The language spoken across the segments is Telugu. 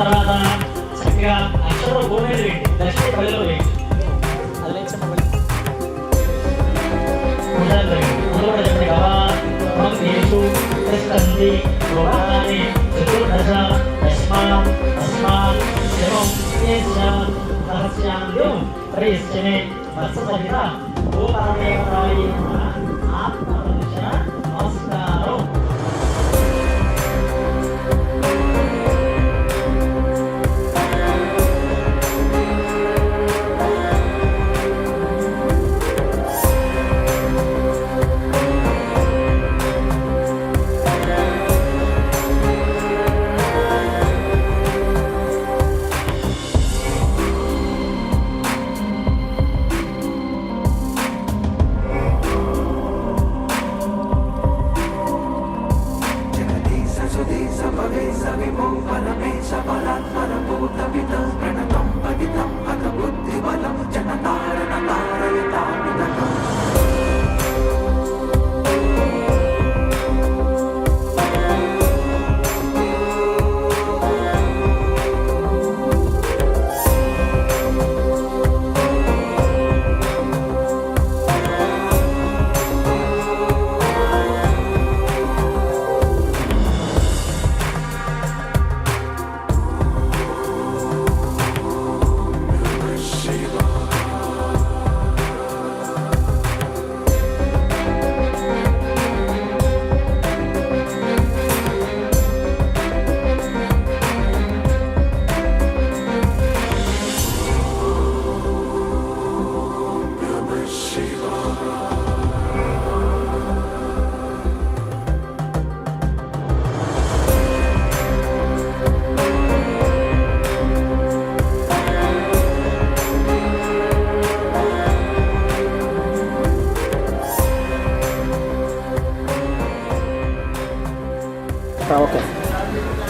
తర్వాత చక్కగా అక్షరం భూమిని వేయండి. దక్షిణ పల్లెలో వేయండి. అది లేచండి ప్రయశ్చనే ఆత్మ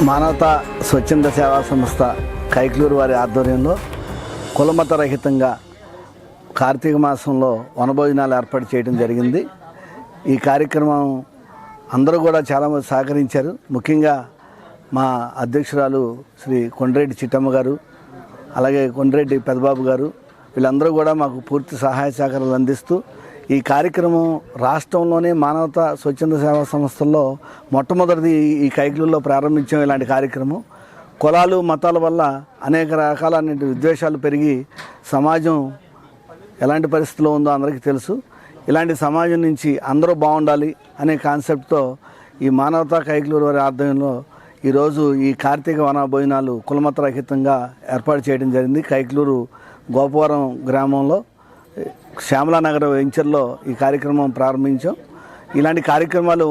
మానవతా స్వచ్ఛంద సేవా సంస్థ కైక్లూరు వారి ఆధ్వర్యంలో కులమత రహితంగా కార్తీక మాసంలో వనభోజనాలు ఏర్పాటు చేయడం జరిగింది. ఈ కార్యక్రమం అందరూ కూడా చాలామంది సహకరించారు. ముఖ్యంగా మా అధ్యక్షురాలు శ్రీ కొండ్రెడ్డి చిట్టమ్మ గారు అలాగే కొండ్రెడ్డి పెదబాబు గారు వీళ్ళందరూ కూడా మాకు పూర్తి సహాయ సహకారాలు అందిస్తూ ఈ కార్యక్రమం రాష్ట్రంలోనే మానవతా స్వచ్ఛంద సేవా సంస్థల్లో మొట్టమొదటిది ఈ కైకులలో ప్రారంభించాం ఇలాంటి కార్యక్రమం. కులాలు మతాల వల్ల అనేక రకాలైన విద్వేషాలు పెరిగి సమాజం ఎలాంటి పరిస్థితిలో ఉందో అందరికీ తెలుసు. ఇలాంటి సమాజం నుంచి అందరూ బాగుండాలి అనే కాన్సెప్ట్తో ఈ మానవతా కైకులూరు వారి ఆధ్వర్యంలో ఈరోజు ఈ కార్తీక వన భోజనాలు కులమత రహితంగా ఏర్పాటు చేయడం జరిగింది కైకులూరు గోపవరం గ్రామంలో. శ్యామలానగర్ వెంచర్లో ఈ కార్యక్రమం ప్రారంభించాం. ఇలాంటి కార్యక్రమాలు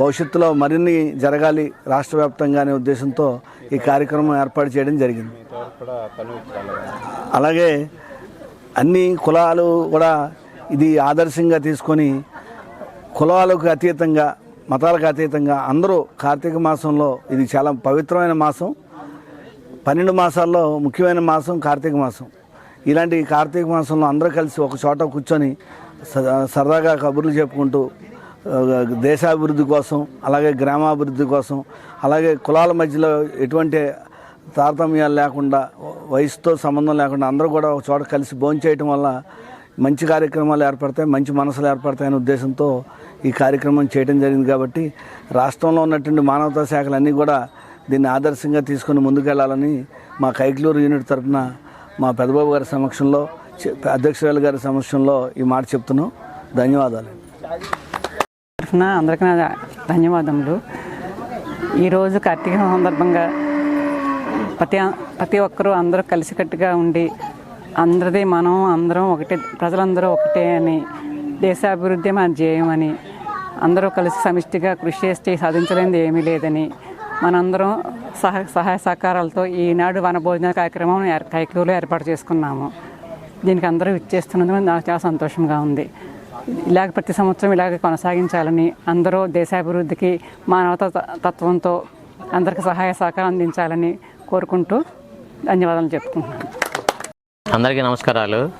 భవిష్యత్తులో మరిన్ని జరగాలి రాష్ట్ర వ్యాప్తంగా అనే ఉద్దేశంతో ఈ కార్యక్రమం ఏర్పాటు చేయడం జరిగింది. అలాగే అన్ని కులాలు కూడా ఇది ఆదర్శంగా తీసుకొని కులాలకు అతీతంగా మతాలకు అతీతంగా అందరూ కార్తీక మాసంలో ఇది చాలా పవిత్రమైన మాసం. పన్నెండు మాసాల్లో ముఖ్యమైన మాసం కార్తీక మాసం. ఇలాంటి కార్తీక మాసంలో అందరూ కలిసి ఒక చోట కూర్చొని స- సరదాగా కబుర్లు చెప్పుకుంటూ దేశాభివృద్ధి కోసం అలాగే గ్రామాభివృద్ధి కోసం అలాగే కులాల మధ్యలో ఎటువంటి తారతమ్యాలు లేకుండా వయసుతో సంబంధం లేకుండా అందరూ కూడా ఒక చోట కలిసి భోంచేయటం వల్ల మంచి కార్యక్రమాలు ఏర్పడతాయి మంచి మనసులు ఏర్పడతాయనే ఉద్దేశంతో ఈ కార్యక్రమం చేయడం జరిగింది కాబట్టి రాష్ట్రంలో ఉన్నటువంటి మానవతా శాఖలు అన్నీ కూడా దీన్ని ఆదర్శంగా తీసుకొని ముందుకెళ్ళాలని మా కైక్లూరు యూనిట్ తరఫున మా పెదబాబు గారి సమక్షంలో అధ్యక్షురాలు గారి సమక్షంలో ఈ మాట చెప్తున్నాం. ధన్యవాదాలు. తరఫున అందరికీ నా ధన్యవాదములు. ఈరోజు కార్తీక సందర్భంగా ప్రతి ప్రతి ఒక్కరూ అందరూ కలిసికట్టుగా ఉండి అందరిది మనం అందరం ఒకటే ప్రజలందరూ ఒకటే అని దేశాభివృద్ధి మన ధ్యేయం అని అందరూ కలిసి సమిష్టిగా కృషి చేస్తే సాధించలేనిది ఏమీ లేదని మనందరం సహ సహాయ సహకారాలతో ఈనాడు వనభోజన కార్యక్రమం కైకూరులు ఏర్పాటు చేసుకున్నాము. దీనికి అందరూ ఇచ్చేస్తున్నందుకు నాకు చాలా సంతోషంగా ఉంది. ఇలాగ ప్రతి సంవత్సరం ఇలాగ కొనసాగించాలని అందరూ దేశాభివృద్ధికి మానవత త- తత్వంతో అందరికీ సహాయ సహకారం అందించాలని కోరుకుంటూ ధన్యవాదాలు చెప్పుకుంటున్నాను. అందరికీ నమస్కారాలు.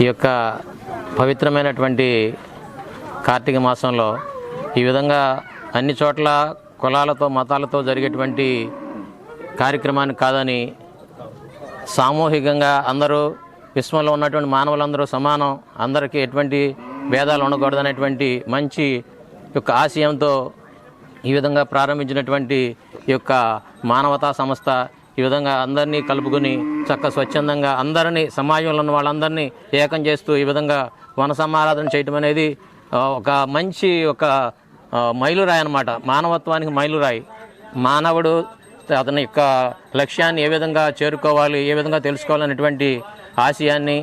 ఈ యొక్క పవిత్రమైనటువంటి కార్తీక మాసంలో ఈ విధంగా అన్ని చోట్ల కులాలతో మతాలతో జరిగేటువంటి కార్యక్రమాన్ని కాదని సామూహికంగా అందరూ విశ్వంలో ఉన్నటువంటి మానవులందరూ సమానం. అందరికీ ఎటువంటి భేదాలు ఉండకూడదనేటువంటి మంచి యొక్క ఆశయంతో ఈ విధంగా ప్రారంభించినటువంటి ఈ యొక్క మానవతా సంస్థ ఈ విధంగా అందరినీ కలుపుకొని చక్క స్వచ్ఛందంగా అందరినీ సమాజంలో ఉన్న వాళ్ళందరినీ ఏకం చేస్తూ ఈ విధంగా వన సమారాధన చేయటం అనేది ఒక మంచి ఒక మైలురాయి అన్నమాట. మానవత్వానికి మైలురాయి. మానవుడు అతని యొక్క లక్ష్యాన్ని ఏ విధంగా చేరుకోవాలి ఏ విధంగా తెలుసుకోవాలనేటువంటి ఆశయాన్ని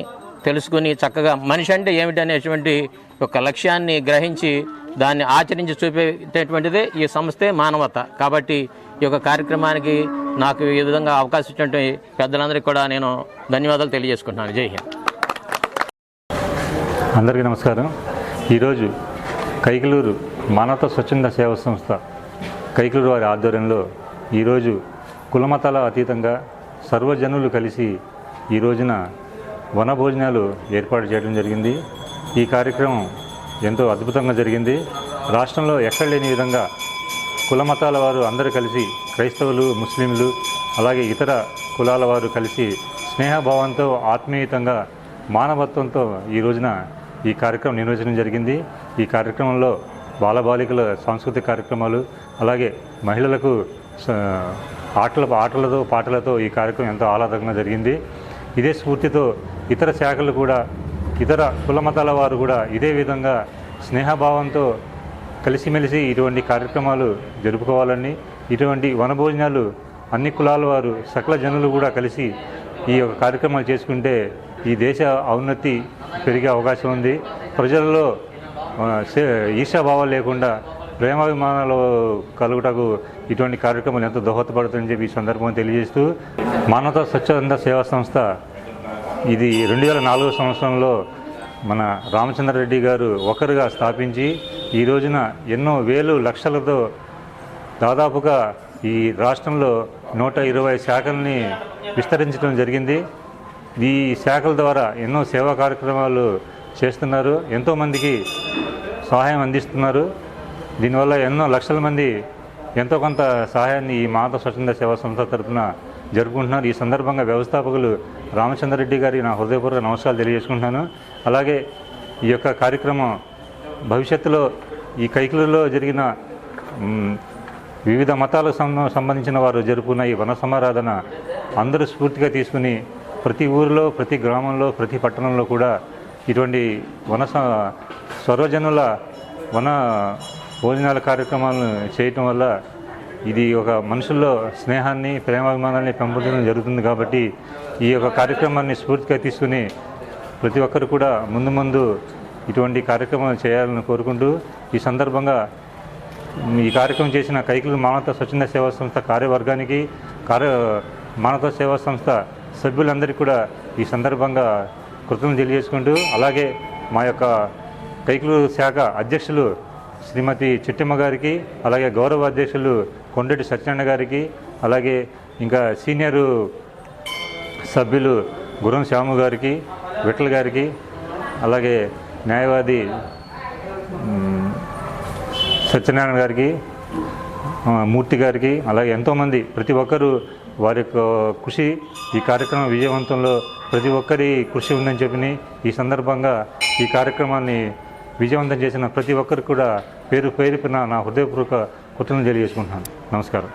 తెలుసుకుని చక్కగా మనిషి అంటే ఏమిటి అనేటువంటి ఒక లక్ష్యాన్ని గ్రహించి దాన్ని ఆచరించి చూపేటటువంటిదే ఈ సంస్థే మానవత. కాబట్టి ఈ యొక్క కార్యక్రమానికి నాకు ఈ విధంగా అవకాశం ఇచ్చినటువంటి పెద్దలందరికీ కూడా నేను ధన్యవాదాలు తెలియజేసుకుంటున్నాను. జై హింద్. అందరికీ నమస్కారం. ఈరోజు కైకలూరు మానవత స్వచ్ఛంద సేవా సంస్థ కైకలూరు వారి ఆధ్వర్యంలో ఈరోజు కులమతాల అతీతంగా సర్వజనులు కలిసి ఈ రోజున వన భోజనాలు ఏర్పాటు చేయడం జరిగింది. ఈ కార్యక్రమం ఎంతో అద్భుతంగా జరిగింది. రాష్ట్రంలో ఎక్కడ లేని విధంగా కులమతాల వారు అందరూ కలిసి క్రైస్తవులు ముస్లింలు అలాగే ఇతర కులాల వారు కలిసి స్నేహభావంతో ఆత్మీయతంగా మానవత్వంతో ఈ రోజున ఈ కార్యక్రమం నిర్వహించడం జరిగింది. ఈ కార్యక్రమంలో బాలబాలికల సాంస్కృతిక కార్యక్రమాలు అలాగే మహిళలకు స- ఆటల ఆటలతో పాటలతో ఈ కార్యక్రమం ఎంతో ఆహ్లాదకంగా జరిగింది. ఇదే స్ఫూర్తితో ఇతర శాఖలు కూడా ఇతర కుల మతాల వారు కూడా ఇదే విధంగా స్నేహభావంతో కలిసిమెలిసి ఇటువంటి కార్యక్రమాలు జరుపుకోవాలని ఇటువంటి వనభోజనాలు అన్ని కులాల వారు సకల జనులు కూడా కలిసి ఈ యొక్క కార్యక్రమాలు చేసుకుంటే ఈ దేశ ఔన్నతి పెరిగే అవకాశం ఉంది. ప్రజలలో ఆ, లేకుండా ప్రేమాభిమానాలు కలుగుటకు ఇటువంటి కార్యక్రమాలు ఎంతో దోహదపడుతుందని చెప్పి ఈ సందర్భంగా తెలియజేస్తూ మానవతా స్వచ్ఛంద సేవా సంస్థ ఇది రెండు వేల నాలుగో సంవత్సరంలో మన రామచంద్రారెడ్డి గారు ఒకరుగా స్థాపించి ఈ రోజున ఎన్నో వేలు లక్షలతో దాదాపుగా ఈ రాష్ట్రంలో నూట ఇరవై శాఖల్ని విస్తరించడం జరిగింది. ఈ శాఖల ద్వారా ఎన్నో సేవా కార్యక్రమాలు చేస్తున్నారు. ఎంతోమందికి అందిస్తున్నారు. దీనివల్ల ఎన్నో లక్షల మంది ఎంతో కొంత సహాయాన్ని ఈ మాత స్వచ్ఛంద సేవా సంస్థ తరఫున జరుపుకుంటున్నారు. ఈ సందర్భంగా వ్యవస్థాపకులు రామచంద్రరెడ్డి గారి నా హృదయపూర్వక నమస్కారాలు తెలియజేసుకుంటున్నాను. అలాగే ఈ యొక్క కార్యక్రమం భవిష్యత్తులో ఈ కైకులలో జరిగిన వివిధ మతాలకు సం- సంబంధించిన వారు జరుపుకున్న ఈ వన సమారాధన అందరూ స్ఫూర్తిగా తీసుకుని ప్రతి ఊరిలో ప్రతి గ్రామంలో ప్రతి పట్టణంలో కూడా ఇటువంటి వన సర్వజనుల వన భోజనాల కార్యక్రమాలను చేయటం వల్ల ఇది ఒక మనుషుల్లో స్నేహాన్ని ప్రేమాభిమానాన్ని పెంపొందడం జరుగుతుంది కాబట్టి ఈ యొక్క కార్యక్రమాన్ని స్ఫూర్తిగా తీసుకుని ప్రతి ఒక్కరు కూడా ముందు ముందు ఇటువంటి కార్యక్రమాలు చేయాలని కోరుకుంటూ ఈ సందర్భంగా ఈ కార్యక్రమం చేసిన కైకిలు మానవతా స్వచ్ఛంద సేవా సంస్థ కార్యవర్గానికి కార్య మానవతా సేవా సంస్థ సభ్యులందరికీ కూడా ఈ సందర్భంగా కృతజ్ఞతలు తెలియజేసుకుంటూ అలాగే మా యొక్క కైకులు శాఖ అధ్యక్షులు శ్రీమతి చిట్టమ్మ గారికి అలాగే గౌరవ అధ్యక్షులు కొండటి సత్యనారాయణ గారికి అలాగే ఇంకా సీనియరు సభ్యులు గురం శ్యాము గారికి విఠల్ గారికి అలాగే న్యాయవాది సత్యనారాయణ గారికి మూర్తి గారికి అలాగే ఎంతోమంది ప్రతి ఒక్కరూ వారి యొక్క కృషి ఈ కార్యక్రమం విజయవంతంలో ప్రతి ఒక్కరి కృషి ఉందని చెప్పి ఈ సందర్భంగా ఈ కార్యక్రమాన్ని విజయవంతం చేసిన ప్రతి ఒక్కరికి కూడా పేరు పేరున నా హృదయపూర్వక కృతజ్ఞతలు తెలియజేసుకుంటున్నాను. నమస్కారం.